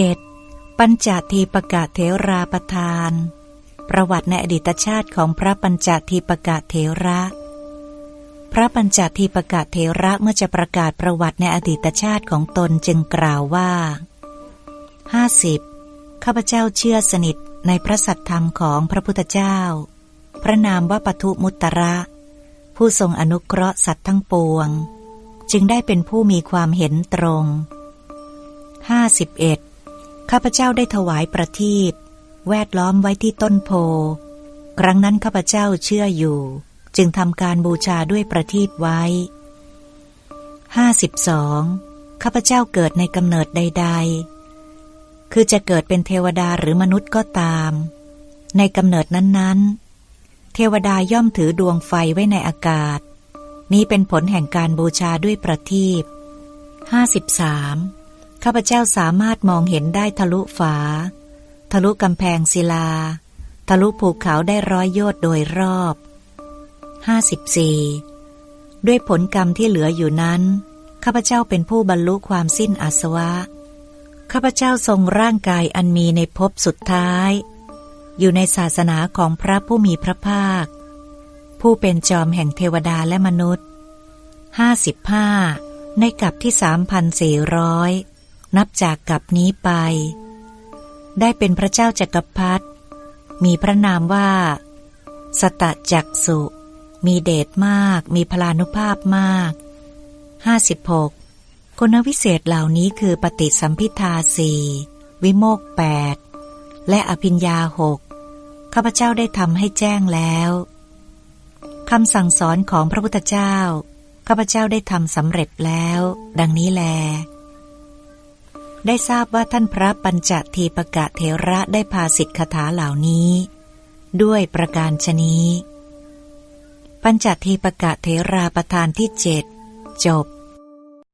7. ปัญจทีปกะเทราประทาน ประวัติในอดีตชาติของพระปัญจทีปกะเทระ พระปัญจทีปกะเทระเมื่อจะประกาศประวัติในอดีตชาติของตนจึงกล่าวว่า 50. ข้าพเจ้าเชื่อสนิทในพระสัทธรรมของพระพุทธเจ้า พระนามว่าปทุมุตระ ผู้ทรงอนุเคราะห์สัตว์ทั้งปวง จึงได้เป็นผู้มีความเห็นตรง 51. ข้าพเจ้าได้ถวายประทีปแวดล้อมไว้ที่ต้นโพ ครั้งนั้นข้าพเจ้าเชื่ออยู่ จึงทำการบูชาด้วยประทีปไว้ 52. ข้าพเจ้าเกิดในกำเนิดใด ๆ คือจะเกิดเป็นเทวดาหรือมนุษย์ก็ตาม ในกำเนิดนั้นๆ เทวดาย่อมถือดวงไฟไว้ในอากาศ นี้เป็นผลแห่งการบูชาด้วยประทีป 53. ข้าพเจ้าสามารถมองเห็นได้ทะลุฝา ทะลุกำแพงศิลา ทะลุภูเขาได้ร้อยโยชน์โดยรอบ 54. ด้วยผลกรรมที่เหลืออยู่นั้น ข้าพเจ้าเป็นผู้บรรลุความสิ้นอาสวะ ข้าพเจ้าทรงร่างกายอันมีในภพสุดท้าย อยู่ในศาสนาของพระผู้มีพระภาค ผู้เป็นจอมแห่งเทวดาและมนุษย์ 55. ในกับที่สามพั นับจากกับนี้ไป ได้เป็นพระเจ้าจักรพรรดิมีพระนามว่า สตจักสุ มีเดชมาก มีพลานุภาพมาก 56. คุณวิเศษเหล่านี้คือปฏิสัมพิทาสี่วิโมกแปดและอภิญญาหกข้าพเจ้าได้ทำให้แจ้งแล้วคำสั่งสอนของพระพุทธเจ้าข้าพเจ้าได้ทำสำเร็จแล้ว ดังนี้แล ได้ทราบว่าท่านพระปัญจทีปกะเทระได้พาสิทธคาถาเหล่านี้ ด้วยประการชนี้ ปัญจทีปกะเทราประธานที่เจ็ดจบ